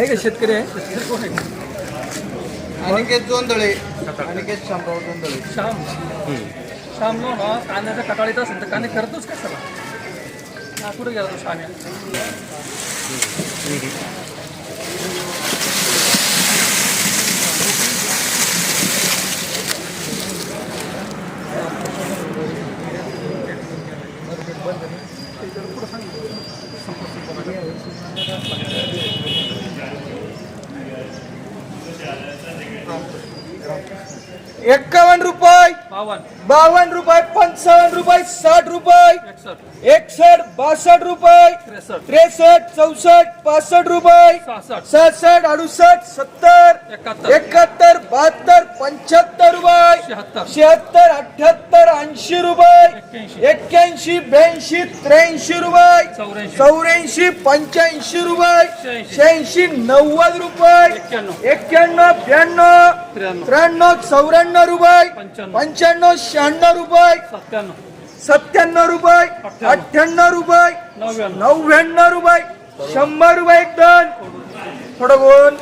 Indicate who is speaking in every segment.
Speaker 1: आहे का शेतकरी आहे? शेतकरी कोण आहे
Speaker 2: अनिकेत जोंधळे. अनिकेत शामराव जोंधळे.
Speaker 1: श्याम श्याम नो ना कांद्याचा कटाळ येत असेल तर कांदे करतोच का सगळा? हा कुठे गेला तो श्याम्या
Speaker 2: एक्कावन्न रुपये.
Speaker 1: बावन्न.
Speaker 2: रुपये पंचावन्न रुपये साठ रुपये. एकसठ. बासष्ट रुपये.
Speaker 1: त्रेसष्ट
Speaker 2: त्रेसष्ट चौसष्ट पासष्ट रुपये.
Speaker 1: सहासष्ट.
Speaker 2: अडुसष्ट सत्तर.
Speaker 1: एकाहत्तर.
Speaker 2: बहात्तर पंच्याहत्तर रुपये.
Speaker 1: शहात्तर.
Speaker 2: अठ्याहत्तर ऐंशी रुपये.
Speaker 1: एक्क्याऐंशी.
Speaker 2: ब्याऐंशी त्र्याऐंशी रुपये.
Speaker 1: चौऱ्याऐंशी.
Speaker 2: पंच्याऐंशी रुपये.
Speaker 1: शहाऐंशी.
Speaker 2: नव्वद रुपये.
Speaker 1: एक्क्याण्णव.
Speaker 2: ब्याण्णव.
Speaker 1: त्र्याण्णव.
Speaker 2: चौऱ्याण्णव रुपये.
Speaker 1: पंच्याण्णव.
Speaker 2: शहाण्णव रुपये.
Speaker 1: सत्त्याण्णव.
Speaker 2: रुपये.
Speaker 1: अठ्ठ्याण्णव.
Speaker 2: रुपये.
Speaker 1: नव्याण्णव.
Speaker 2: रुपये. शंभर रुपये एक टन थोडं बोल.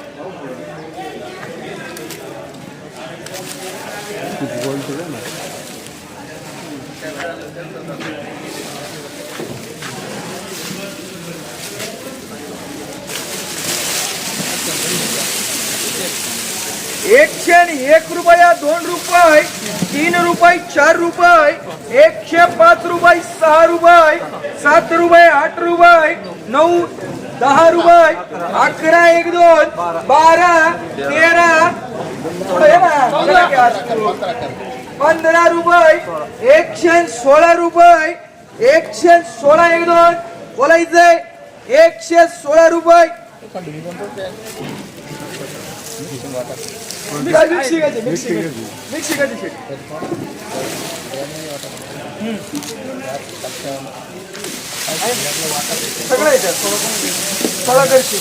Speaker 2: एकशे आणि एक रुपया दोन रुपये तीन रुपये चार रुपये एकशे पाच रुपये सहा रुपये सात रुपये आठ रुपये नऊ दहा रुपये अकरा एक दोन बारा तेरा ना, पंधरा रुपये एकशे सोळा रुपये एकशे सोळा एक दोन बोलायचंय एकशे सोळा रुपये. मिक्सी घ्यायची सगळं येतात सगळं करशी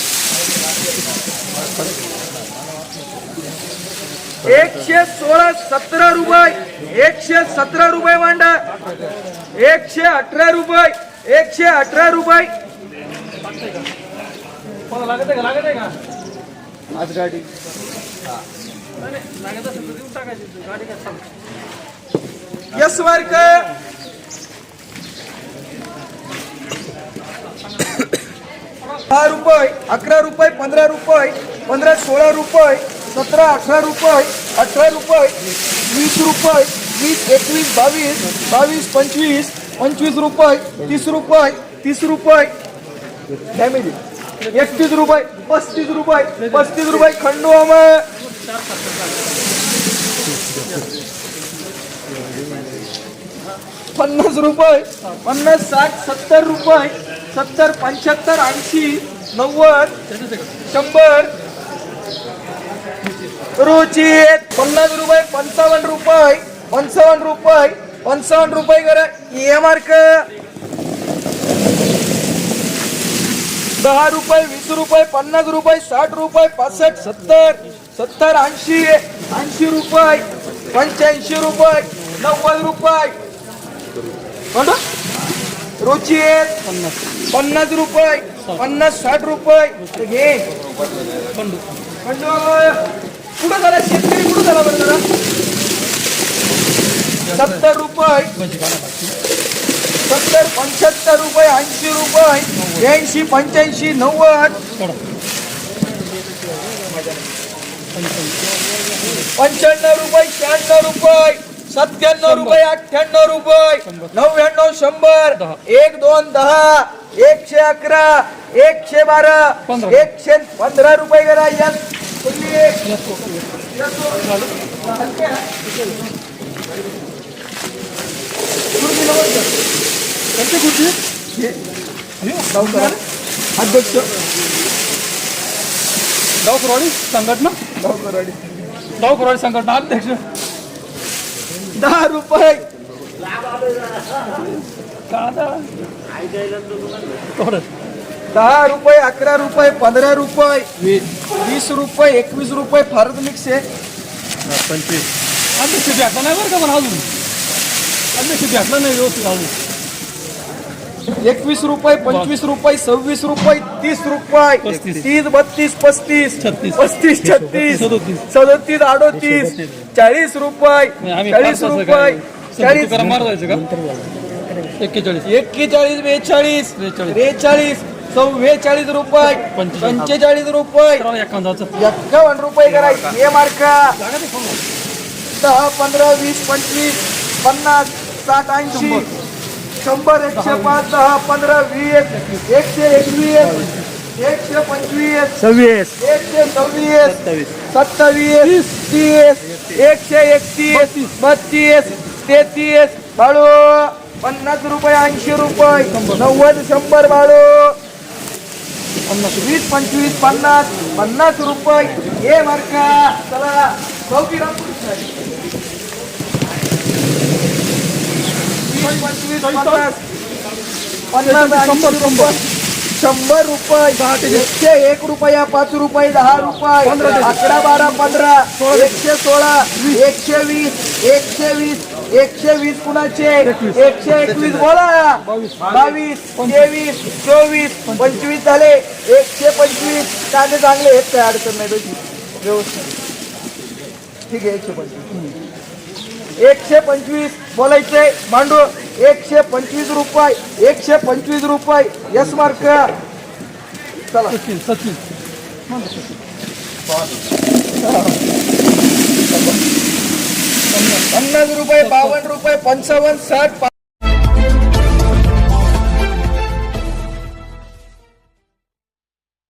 Speaker 2: एकशे सोळा सतरा रुपये एकशे सतरा रुपये मांडा एकशे अठरा रुपये एकशे अठरा रुपये.
Speaker 1: कोणाला लागत आहे का? लागत आहे का?
Speaker 2: आज गाडी. यस मार्क दहा रुपये अकरा रुपये पंधरा रुपये पंधरा सोळा रुपये सतरा अठरा रुपये अठरा रुपये वीस रुपये वीस एकवीस बावीस बावीस पंचवीस पंचवीस रुपये तीस रुपये तीस रुपये. फॅमिली म्हणजे एकतीस रुपये पस्तीस रुपये पस्तीस रुपये खंडू आम्हाला पन्नास रुपये पन्नास साठ सत्तर रुपये सत्तर पंच्याहत्तर ऐंशी नव्वद शंभर. रुची पन्नास रुपये पंचावन्न रुपये पंचावन्न रुपये पंचावन्न रुपये करा. ये मार्क. दहा रुपये वीस रुपये पन्नास रुपये साठ रुपये पासष्ट सत्तर सत्तर ऐंशी. ऐंशी रुपये पंच्याऐंशी रुपये नव्वद रुपये. कोणतं? रुची एक पन्नास रुपये पन्नास साठ रुपये. घे. कुठं झाला शेतकरी? कुठं झाला बरं जरा? सत्तर रुपये. सत्तर पंच्याहत्तर रुपये ऐंशी रुपये. ब्याऐंशी पंच्याऐंशी नव्वद. पंच्याण्णव रुपये शहाण्णव रुपये सत्त्याण्णव रुपये अठ्ठ्याण्णव रुपये नव्याण्णव शंभर एक दोन दहा एकशे अकरा एकशे बारा
Speaker 1: पंधरा.
Speaker 2: एकशे पंधरा रुपये करा. यस
Speaker 1: डावखरवाडी संघटना?
Speaker 2: गावकरवाडी.
Speaker 1: डावखरवाडी संघटना अध्यक्ष.
Speaker 2: दहा रुपये. दहा रुपये अकरा रुपये पंधरा रुपये वीस रुपये एकवीस रुपये फारच मिक्स आहे.
Speaker 1: पंचवीस. अध्यक्ष भेटला नाही बरं का पण अजून? अध्यक्ष भेटला नाही व्यवस्थित अजून.
Speaker 2: एकवीस रुपये पंचवीस रुपये सव्वीस रुपये तीस रुपये. तीस बत्तीस पस्तीस.
Speaker 1: छत्तीस.
Speaker 2: पस्तीस छत्तीस.
Speaker 1: सदोतीस.
Speaker 2: अडोतीस. चाळीस रुपये. चाळीस रुपये. चाळीस.
Speaker 1: एक्केचाळीस.
Speaker 2: बेचाळीस.
Speaker 1: बेचाळीस.
Speaker 2: चव्वेचाळीस रुपये.
Speaker 1: पंचेचाळीस.
Speaker 2: रुपये. एक्कावन्न रुपये करायचे हे मार्का. दहा पंधरा वीस पंचवीस पन्नास साठ ऐंशी. शंभर एकशे पाच दहा पंधरा वीस एकशे एकवीस एकशे पंचवीस
Speaker 3: सव्वीस.
Speaker 2: एकशे सव्वीस सत्तावीस. तीस. एकशे एकतीस बत्तीस. तेहतीस. बाळू पन्नास रुपये ऐंशी रुपये नव्वद शंभर बाळू. वीस पंचवीस पन्नास पन्नास रुपये. हे मार्का. चला चौकी वीस पंचवीस पन्नास रुपये शंभर रुपये एकशे एक रुपया पाच रुपये दहा रुपये अकरा बारा पंधरा एकशे सोळा एकशे वीस एकशे वीस एकशे वीस कुणाचे एकशे एकवीस बोला बावीस तेवीस चोवीस पंचवीस झाले एकशे पंचवीस कांदे चांगले आहेत काय अडचण नाही व्यवस्थित ठीक आहे एकशे पंचवीस एकशे पंचवीस बोलायचे. मांडू एकशे पंचवीस रुपये एकशे पंचवीस रुपये. Yes Mark. चला.
Speaker 1: सचिन सचिन.
Speaker 2: पन्नास रुपये बावन्न रुपये पंचावन्न साठ